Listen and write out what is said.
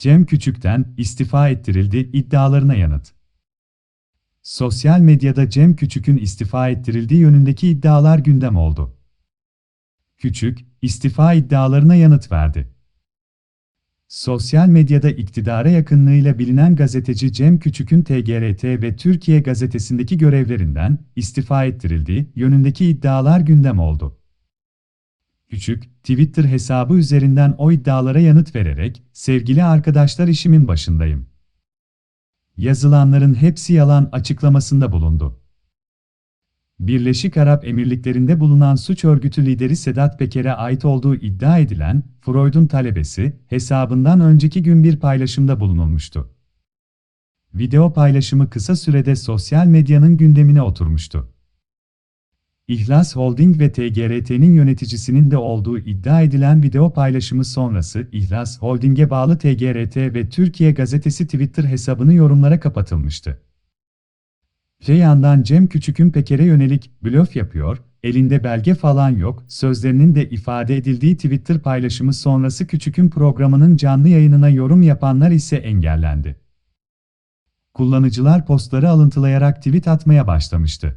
Cem Küçük'ten istifa ettirildi iddialarına yanıt. Sosyal medyada Cem Küçük'ün istifa ettirildiği yönündeki iddialar gündem oldu. Küçük, istifa iddialarına yanıt verdi. Sosyal medyada iktidara yakınlığıyla bilinen gazeteci Cem Küçük'ün TGRT ve Türkiye gazetesindeki görevlerinden istifa ettirildiği yönündeki iddialar gündem oldu. Küçük, Twitter hesabı üzerinden o iddialara yanıt vererek, sevgili arkadaşlar işimin başındayım. Yazılanların hepsi yalan açıklamasında bulundu. Birleşik Arap Emirlikleri'nde bulunan suç örgütü lideri Sedat Peker'e ait olduğu iddia edilen Freud'un talebesi hesabından önceki gün bir paylaşımda bulunulmuştu. Video paylaşımı kısa sürede sosyal medyanın gündemine oturmuştu. İhlas Holding ve TGRT'nin yöneticisinin de olduğu iddia edilen video paylaşımı sonrası İhlas Holding'e bağlı TGRT ve Türkiye Gazetesi Twitter hesabını yorumlara kapatılmıştı. Öte yandan Cem Küçük'ün Peker'e yönelik blöf yapıyor, elinde belge falan yok sözlerinin de ifade edildiği Twitter paylaşımı sonrası Küçük'ün programının canlı yayınına yorum yapanlar ise engellendi. Kullanıcılar postları alıntılayarak tweet atmaya başlamıştı.